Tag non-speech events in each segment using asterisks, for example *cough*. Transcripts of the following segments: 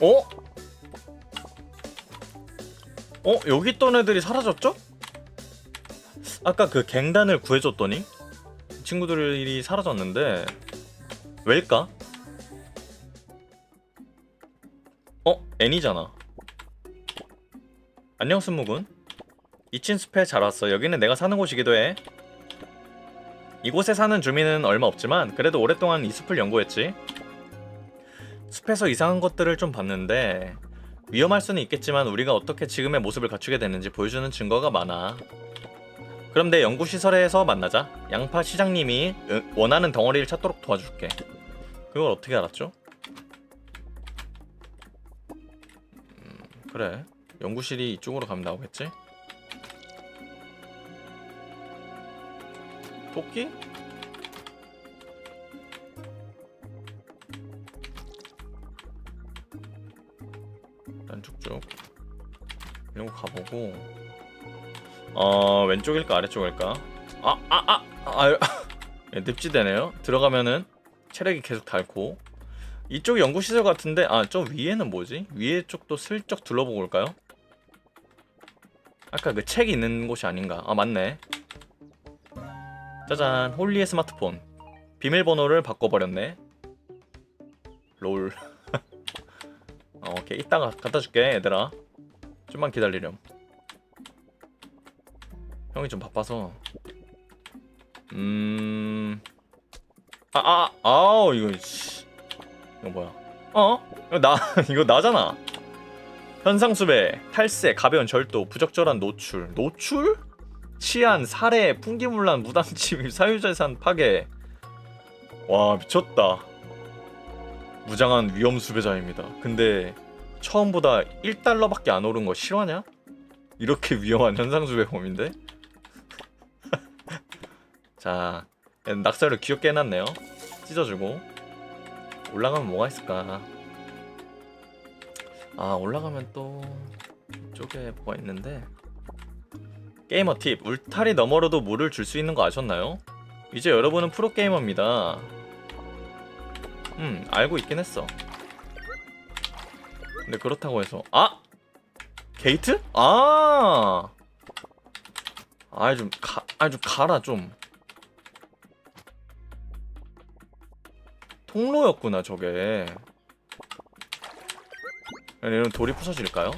어? 어? 여기 있던 애들이 사라졌죠? 아까 그 갱단을 구해줬더니 친구들이 사라졌는데 왜일까? 어? 애니잖아 안녕 스무군 이친 숲에 잘 왔어 여기는 내가 사는 곳이기도 해 이곳에 사는 주민은 얼마 없지만 그래도 오랫동안 이 숲을 연구했지 숲에서 이상한 것들을 좀 봤는데 위험할 수는 있겠지만 우리가 어떻게 지금의 모습을 갖추게 됐는지 보여주는 증거가 많아. 그럼 내 연구시설에서 만나자. 양파 시장님이 으, 원하는 덩어리를 찾도록 도와줄게. 그걸 어떻게 알았죠? 음, 그래. 연구실이 이쪽으로 가면 나오겠지? 토끼? 가보고 어 왼쪽일까 아래쪽일까? 아 아 아 아, 아, *laughs* 예, 늪지대네요. 들어가면은 체력이 계속 닳고. 이쪽 연구시설 같은데 아 저 위에는 뭐지? 위에 쪽도 슬쩍 둘러보고 올까요? 아까 그 책이 있는 곳이 아닌가? 아 맞네. 짜잔 홀리의 스마트폰. 비밀번호를 바꿔버렸네. 롤. *laughs* 어, 오케이. 이따가 갖다 줄게 얘들아 좀만 기다리렴 형이 좀 바빠서 음... 아, 아, 아우 이거 씨. 이거 뭐야 어? 이거 나 *laughs* 이거 나잖아 현상수배, 탈세, 가벼운 절도, 부적절한 노출 노출? 치안, 살해, 풍기문란, 무단침입, *laughs* 사유재산 파괴 와 미쳤다 무장한 위험 수배자입니다. 근데 처음보다 1달러밖에 안 오른 거 실화냐? 이렇게 위험한 현상 수배범인데? *laughs* 자, 낙서를 귀엽게 해놨네요. 찢어주고 올라가면 뭐가 있을까? 아 올라가면 또 이쪽에 뭐가 있는데 게이머 팁 울타리 너머로도 물을 줄 수 있는 거 아셨나요? 이제 여러분은 프로게이머입니다. 음 알고 있긴 했어 근데 그렇다고 해서. 아! 게이트? 아! 아이 좀 가 아이 좀 가라 좀. 통로였구나 저게. 얘는 돌이 부서질까요?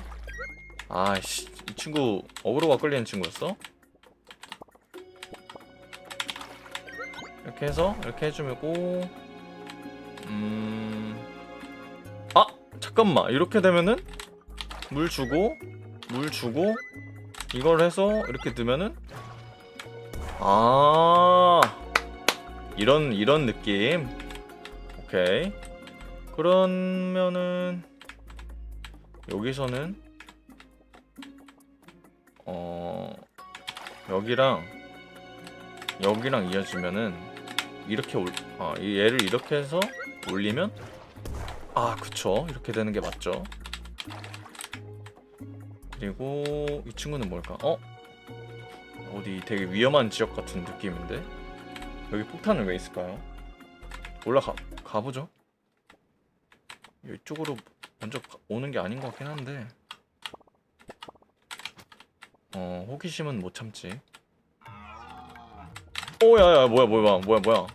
아이씨 이 친구 어그로가 끌리는 친구였어? 이렇게 해서 이렇게 해주고 음... 아! 잠깐만 이렇게 되면은 물 주고 물 주고 이걸 해서 이렇게 넣으면은 아 이런 이런 느낌 오케이 그러면은 여기서는 어 여기랑 여기랑 이어지면은 이렇게 올, 아, 이 얘를 이렇게 해서 올리면 아 그쵸. 이렇게 되는 게 맞죠. 그리고 이 친구는 뭘까? 어? 어디 되게 위험한 지역 같은 느낌인데? 여기 폭탄은 왜 있을까요? 올라가 가보죠. 이쪽으로 먼저 가- 오는 게 아닌 것 같긴 한데. 어 호기심은 못 참지. 오야야 뭐야 뭐야 뭐야 뭐야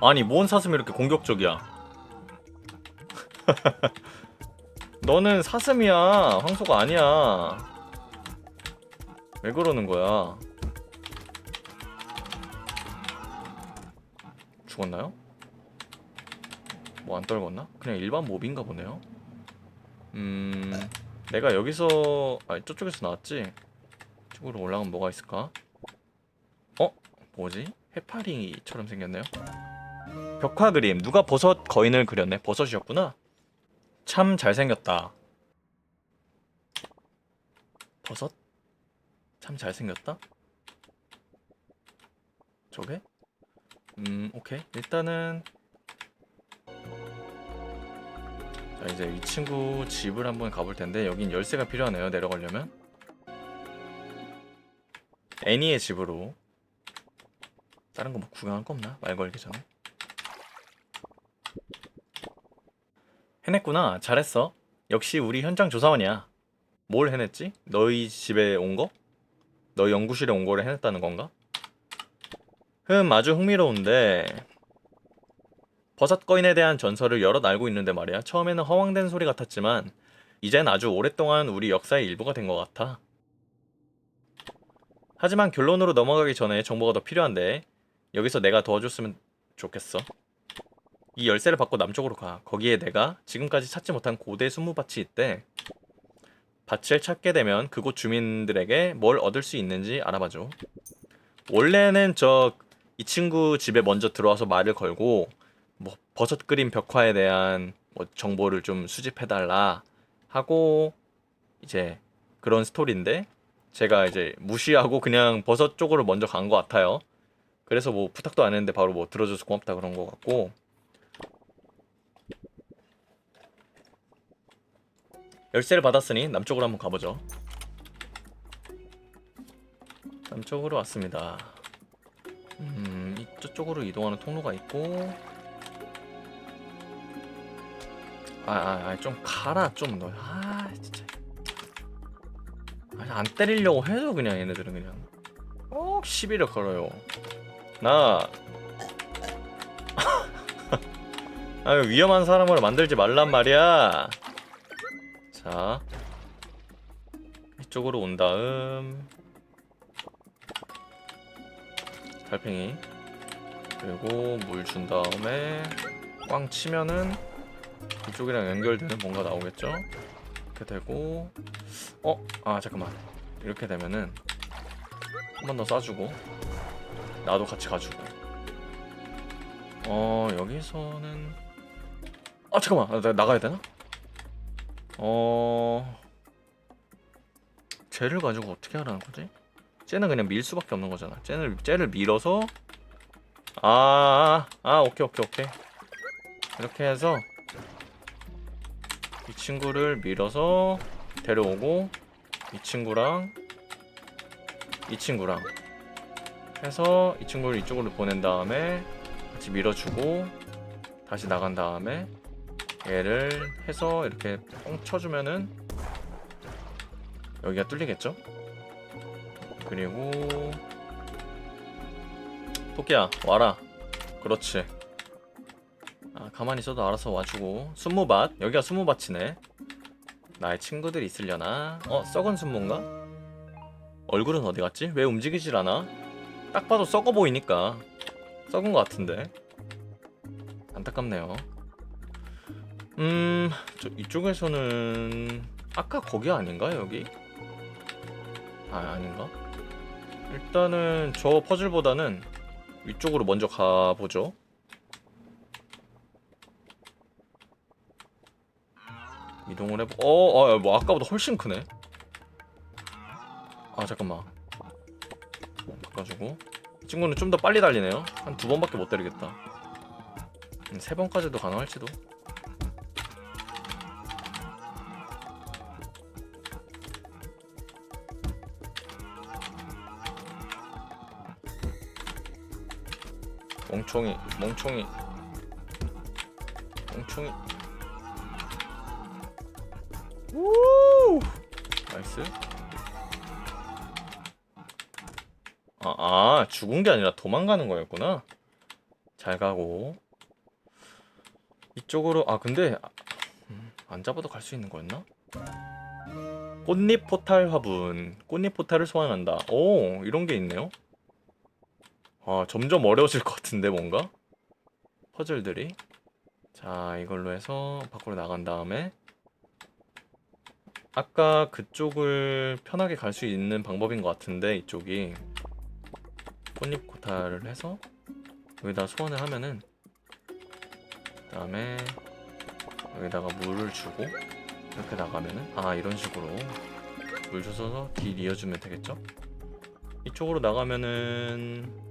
아니 뭔 사슴이 이렇게 공격적이야 *laughs* 너는 사슴이야 황소가 아니야 왜 그러는 거야 죽었나요? 뭐 안 떨궜나? 그냥 일반 몹인가 보네요 음 내가 여기서 아 저쪽에서 나왔지 이쪽으로 올라가면 뭐가 있을까? 어? 뭐지? 해파리처럼 생겼네요 벽화 그림. 누가 버섯 거인을 그렸네. 버섯이었구나. 참 잘생겼다. 버섯? 참 잘생겼다? 저게? 음 오케이. 일단은 자 이제 이 친구 집을 한번 가볼 텐데 여긴 열쇠가 필요하네요 내려가려면. 애니의 집으로 다른 거 뭐 구경할 거 없나? 말 걸기 전에 해냈구나. 잘했어. 역시 우리 현장 조사원이야. 뭘 해냈지? 너희 집에 온 거? 너희 연구실에 온 거를 해냈다는 건가? 흠 아주 흥미로운데. 버섯 거인에 대한 전설을 여럿 알고 있는데 말이야. 처음에는 허황된 소리 같았지만 이젠 아주 오랫동안 우리 역사의 일부가 된 것 같아. 하지만 결론으로 넘어가기 전에 정보가 더 필요한데 여기서 내가 도와줬으면 좋겠어 이 열쇠를 받고 남쪽으로 가. 거기에 내가 지금까지 찾지 못한 고대 순무밭이 있대. 밭을 찾게 되면 그곳 주민들에게 뭘 얻을 수 있는지 알아봐줘. 원래는 저 이 친구 집에 먼저 들어와서 말을 걸고 뭐 버섯 그림 벽화에 대한 뭐 정보를 좀 수집해달라 하고 이제 그런 스토리인데 제가 이제 무시하고 그냥 버섯 쪽으로 먼저 간 것 같아요. 그래서 뭐 부탁도 안 했는데 바로 뭐 들어줘서 고맙다 그런 것 같고 열쇠를 받았으니 남쪽으로 한번 가보죠. 남쪽으로 왔습니다. 음, 이쪽으로 이동하는 통로가 있고 아, 아, 아, 좀 가라 좀 너. 아, 진짜. 아니, 안 때리려고 해도 그냥 얘네들은 그냥 꼭 시비를 걸어요. 나 *laughs* 아, 위험한 사람으로 만들지 말란 말이야. 자, 이쪽으로 온 다음 달팽이 그리고 물 준 다음에 꽝 치면은 이쪽이랑 연결되는 뭔가 나오겠죠? 이렇게 되고 어? 아 잠깐만 이렇게 되면은 한 번더 쏴주고 나도 같이 가주고 어 여기서는 아 잠깐만 아, 나 나가야 되나? 어 쟤를 가지고 어떻게 하라는 거지? 쟤는 그냥 밀 수밖에 없는 거잖아 쟤를 쟤를 밀어서 아, 아, 아 오케이 오케이 오케이 이렇게 해서 이 친구를 밀어서 데려오고 이 친구랑 이 친구랑 해서 이 친구를 이쪽으로 보낸 다음에 같이 밀어주고 다시 나간 다음에 얘를 해서 이렇게 뻥 쳐주면은 여기가 뚫리겠죠? 그리고 토끼야 와라. 그렇지. 아, 가만히 있어도 알아서 와주고. 순무밭. 여기가 순무밭이네. 나의 친구들이 있으려나? 어 썩은 순무인가? 얼굴은 어디 갔지? 왜 움직이질 않아? 딱 봐도 썩어 보이니까. 썩은 것 같은데. 안타깝네요 음 저 이쪽에서는 아까 거기 아닌가 여기 아 아닌가 일단은 저 퍼즐보다는 위쪽으로 먼저 가보죠 이동을 해보. 어, 어, 뭐 아까보다 훨씬 크네. 아 잠깐만. 바꿔주고. 이 친구는 좀 더 빨리 달리네요. 한 두 번밖에 못 때리겠다. 음, 세 번까지도 가능할지도. 멍청이, 멍청이, 멍청이. 우! 나이스. 아, 아, 죽은 게 아니라 도망가는 거였구나. 잘 가고. 이쪽으로, 아, 근데, 아, 음, 안 잡아도 갈 수 있는 거였나? 꽃잎 포탈 화분. 꽃잎 포탈을 소환한다. 오, 이런 게 있네요. 아, 점점 어려워질 것 같은데, 뭔가? 퍼즐들이. 자, 이걸로 해서 밖으로 나간 다음에, 아까 그쪽을 편하게 갈 수 있는 방법인 것 같은데 이쪽이 꽃잎 코타를 해서 여기다 소환을 하면은 그 다음에 여기다가 물을 주고 이렇게 나가면은 아 이런 식으로 물 줘서 길 이어주면 되겠죠? 이쪽으로 나가면은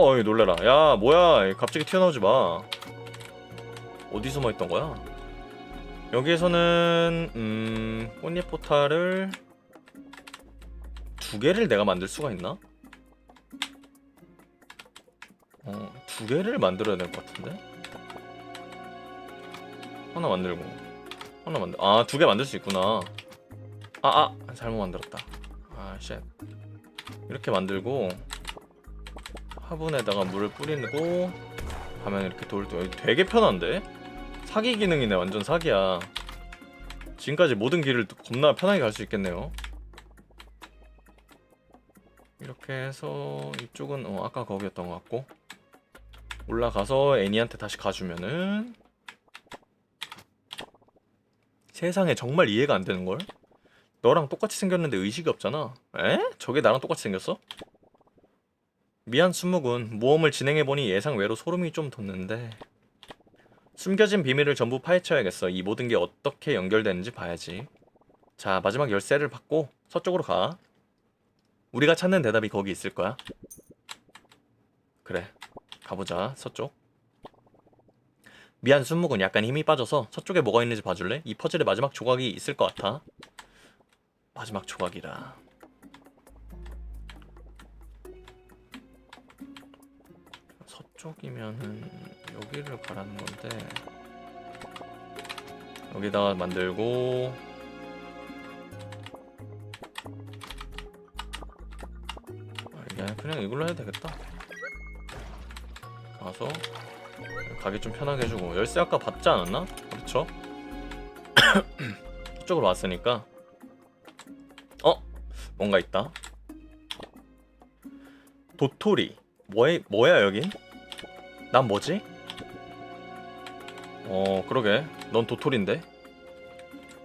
어 여기 놀래라 야 뭐야 갑자기 튀어나오지 마 어디 숨어 있던 거야? 여기에서는 음 꽃잎 포탈을 두 개를 내가 만들 수가 있나? 어, 두 개를 만들어야 될 것 같은데? 하나 만들고 하나 만들 아 두 개 만들 수 있구나 아 아 잘못 만들었다 아 쉣 이렇게 만들고 화분에다가 물을 뿌리고 하면 이렇게 돌도 여기 되게 편한데 사기 기능이네 완전 사기야 지금까지 모든 길을 겁나 편하게 갈 수 있겠네요 이렇게 해서 이쪽은 어, 아까 거기였던 것 같고 올라가서 애니한테 다시 가주면은 세상에 정말 이해가 안 되는 걸? 너랑 똑같이 생겼는데 의식이 없잖아. 에? 저게 나랑 똑같이 생겼어? 미안 수묵은 모험을 진행해보니 예상 외로 소름이 좀 돋는데 숨겨진 비밀을 전부 파헤쳐야겠어. 이 모든 게 어떻게 연결되는지 봐야지. 자 마지막 열쇠를 받고 서쪽으로 가. 우리가 찾는 대답이 거기 있을 거야. 그래 가보자 서쪽. 미안 순묵은 약간 힘이 빠져서 서쪽에 뭐가 있는지 봐줄래? 이 퍼즐의 마지막 조각이 있을 것 같아. 마지막 조각이라. 서쪽이면은 여기를 가라는 건데 여기다가 만들고 아, 그냥 그냥 이걸로 해도 되겠다. 가서 가기 좀 편하게 해주고 열쇠 아까 받지 않았나? 그렇죠? *coughs* 이쪽으로 왔으니까 어? 뭔가 있다 도토리 뭐야, 뭐야 여긴? 난 뭐지? 어 그러게 넌 도토리인데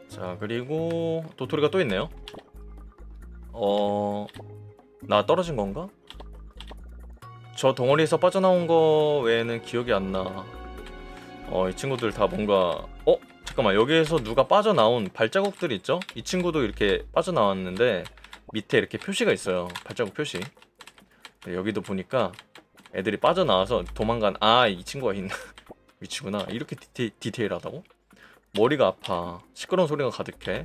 자 그리고 도토리가 또 있네요 어 나 떨어진 건가? 저 덩어리에서 빠져나온 거 외에는 기억이 안 나. 어, 이 친구들 다 뭔가 어? 잠깐만. 여기에서 누가 빠져나온 발자국들이 있죠? 이 친구도 이렇게 빠져나왔는데 밑에 이렇게 표시가 있어요. 발자국 표시. 네, 여기도 보니까 애들이 빠져나와서 도망간 아, 이 친구가 있나? *laughs* 위치구나. 이렇게 디테, 디테일하다고? 머리가 아파. 시끄러운 소리가 가득해.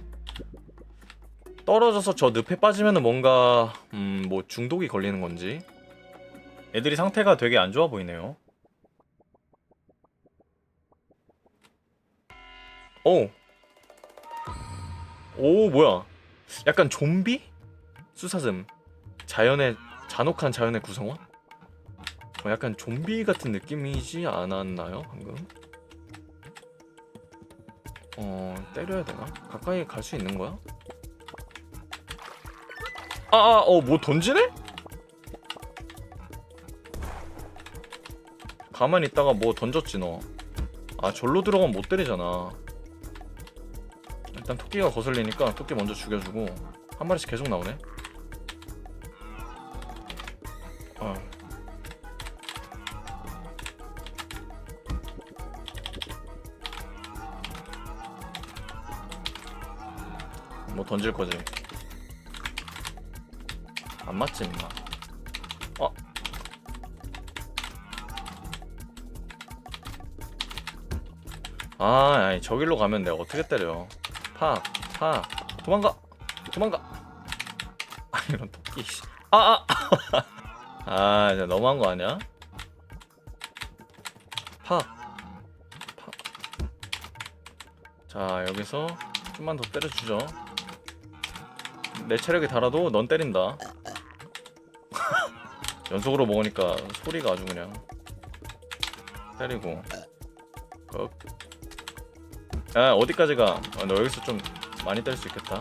떨어져서 저 늪에 빠지면은 뭔가 음, 뭐 중독이 걸리는 건지 애들이 상태가 되게 안 좋아 보이네요. 오. 오, 뭐야. 약간 좀비? 수사슴. 자연의, 잔혹한 자연의 구성원? 어, 약간 좀비 같은 느낌이지 않았나요, 방금? 어, 때려야 되나? 가까이 갈 수 있는 거야? 아, 아, 던지네? 가만히 있다가 뭐 던졌지 너. 아 절로 들어가면 못 때리잖아. 일단 토끼가 거슬리니까 토끼 먼저 죽여주고 한 마리씩 계속 나오네. 던질 거지. 안 맞지 임마. 어 아, 아니, 저길로 가면 내가 어떻게 때려? 파, 파, 도망가, 도망가. *laughs* 아, 이런 토끼. 씨. 아, 아, *laughs* 아, 이제 너무한 거 아니야? 파, 파. 자, 여기서 좀만 더 때려주죠. 내 체력이 달아도 넌 때린다. *laughs* 연속으로 먹으니까 소리가 아주 그냥 때리고. 어, 아 어디까지 가? 아, 너 여기서 좀 많이 때릴 수 있겠다.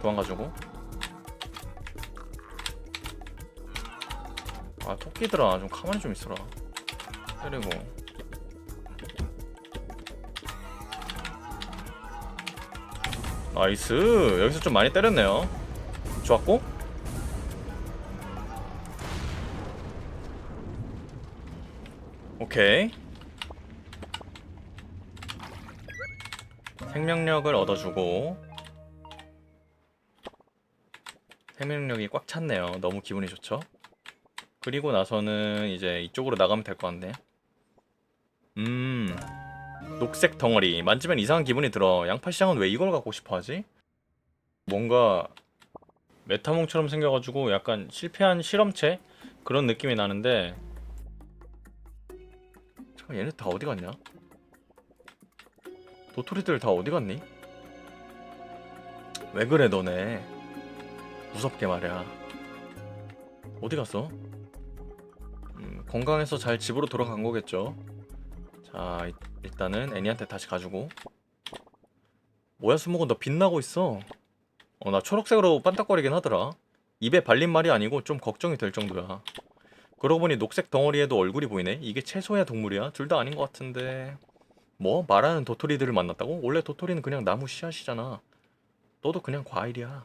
도망가지고. 아 토끼들아 좀 가만히 좀 있어라. 때리고. 나이스 여기서 좀 많이 때렸네요. 좋았고. 오케이. 생명력을 얻어주고 생명력이 꽉 찼네요. 너무 기분이 좋죠? 그리고 나서는 이제 이쪽으로 나가면 될 것 같네. 음, 녹색 덩어리 만지면 이상한 기분이 들어 양파 시장은 왜 이걸 갖고 싶어하지? 뭔가 메타몽처럼 생겨가지고 약간 실패한 실험체 그런 느낌이 나는데 잠깐 얘네 다 어디 갔냐? 도토리들 다 어디 갔니? 왜 그래 너네 무섭게 말이야 어디 갔어? 음, 건강해서 잘 집으로 돌아간 거겠죠 자 이- 일단은 애니한테 다시 가지고. 뭐야 수목은 너 빛나고 있어. 어 나 초록색으로 반짝거리긴 하더라. 입에 발린 말이 아니고 좀 걱정이 될 정도야. 그러고 보니 녹색 덩어리에도 얼굴이 보이네. 이게 채소야 동물이야? 둘 다 아닌 것 같은데. 뭐? 말하는 도토리들을 만났다고? 원래 도토리는 그냥 나무 씨앗이잖아. 너도 그냥 과일이야.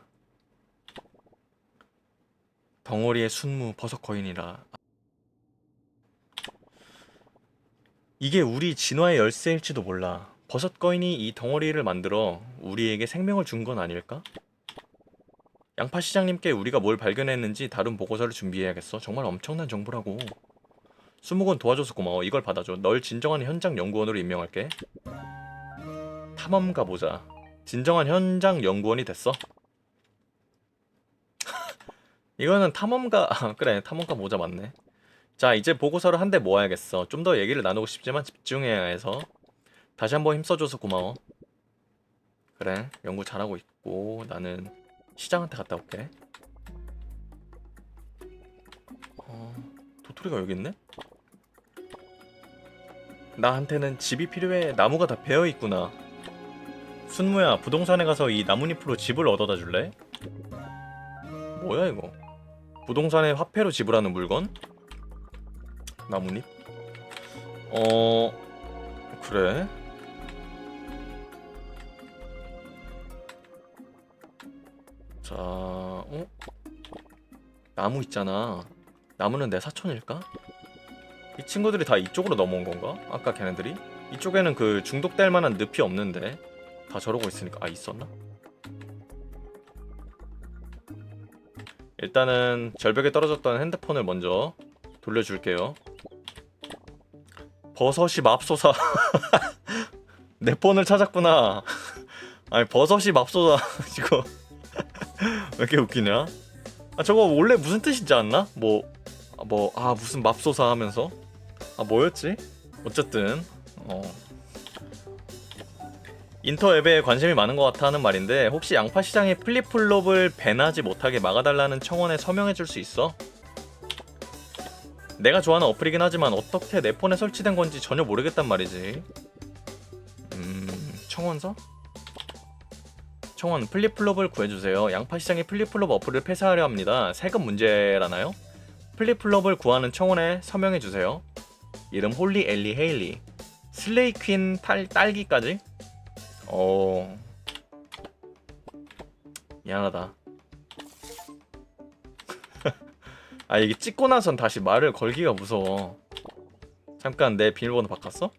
덩어리에 순무 버섯 거인이라 이게 우리 진화의 열쇠일지도 몰라. 버섯 거인이 이 덩어리를 만들어 우리에게 생명을 준 건 아닐까? 양파 시장님께 우리가 뭘 발견했는지 다룬 보고서를 준비해야겠어. 정말 엄청난 정보라고. 수목은 도와줘서 고마워. 이걸 받아줘. 널 진정한 현장 연구원으로 임명할게. 탐험 가 보자. 진정한 현장 연구원이 됐어. *laughs* 이거는 탐험가 아, 그래 탐험가 모자 맞네. 자, 이제 보고서를 한 대 모아야겠어. 좀 더 얘기를 나누고 싶지만 집중해야 해서. 다시 한번 힘써줘서 고마워. 그래, 연구 잘하고 있고, 나는 시장한테 갔다 올게. 어, 도토리가 여기 있네? 나한테는 집이 필요해. 나무가 다 베어 있구나. 순무야, 부동산에 가서 이 나뭇잎으로 집을 얻어다 줄래? 뭐야, 이거? 부동산에 화폐로 지불하는 물건? 나뭇잎? 어 그래? 자, 어? 나무 있잖아. 나무는 내 사촌일까? 이 친구들이 다 이쪽으로 넘어온 건가? 아까 걔네들이? 이쪽에는 그 중독될 만한 늪이 없는데 다 저러고 있으니까 아 있었나? 일단은 절벽에 떨어졌던 핸드폰을 먼저 돌려줄게요. 버섯이 맙소사. *laughs* 내 폰을 찾았구나. 아니 버섯이 맙소사 *laughs* 이거 왜 이렇게 웃기냐? 아 저거 원래 무슨 뜻이지 않나? 뭐 뭐 아 무슨 맙소사 하면서 아 뭐였지? 어쨌든 어 인터 앱에 관심이 많은 것 같아 하는 말인데 혹시 양파 시장의 플립플롭을 배나지 못하게 막아달라는 청원에 서명해 줄 수 있어? 내가 좋아하는 어플이긴 하지만 어떻게 내 폰에 설치된 건지 전혀 모르겠단 말이지. 음, 청원서? 청원 플립플롭을 구해주세요. 양파 시장의 플립플롭 어플을 폐쇄하려 합니다. 세금 문제라나요? 플립플롭을 구하는 청원에 서명해주세요. 이름 홀리 엘리 헤일리. 슬레이 퀸 딸, 딸기까지? 어. 미안하다. 아 이게 찍고 나선 다시 말을 걸기가 무서워. 잠깐 내 비밀번호 바꿨어?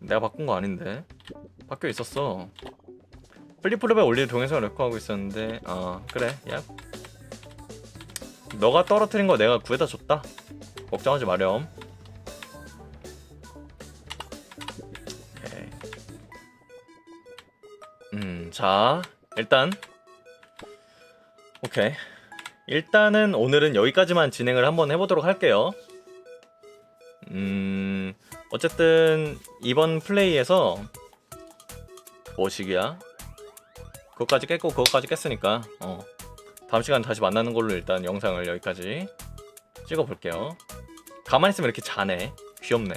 내가 바꾼 거 아닌데. 바뀌어 있었어. 플리플롭에 올릴 동영상을 레코하고 있었는데 아 그래 야 너가 떨어뜨린 거 내가 구해다 줬다 걱정하지 마렴 음자 일단 오케이 일단은 오늘은 여기까지만 진행을 한번 해보도록 할게요. 음, 어쨌든 이번 플레이에서 뭐시기야? 그것까지 깼고 그것까지 깼으니까 어, 다음 시간 다시 만나는 걸로 일단 영상을 여기까지 찍어볼게요. 가만히 있으면 이렇게 자네. 귀엽네.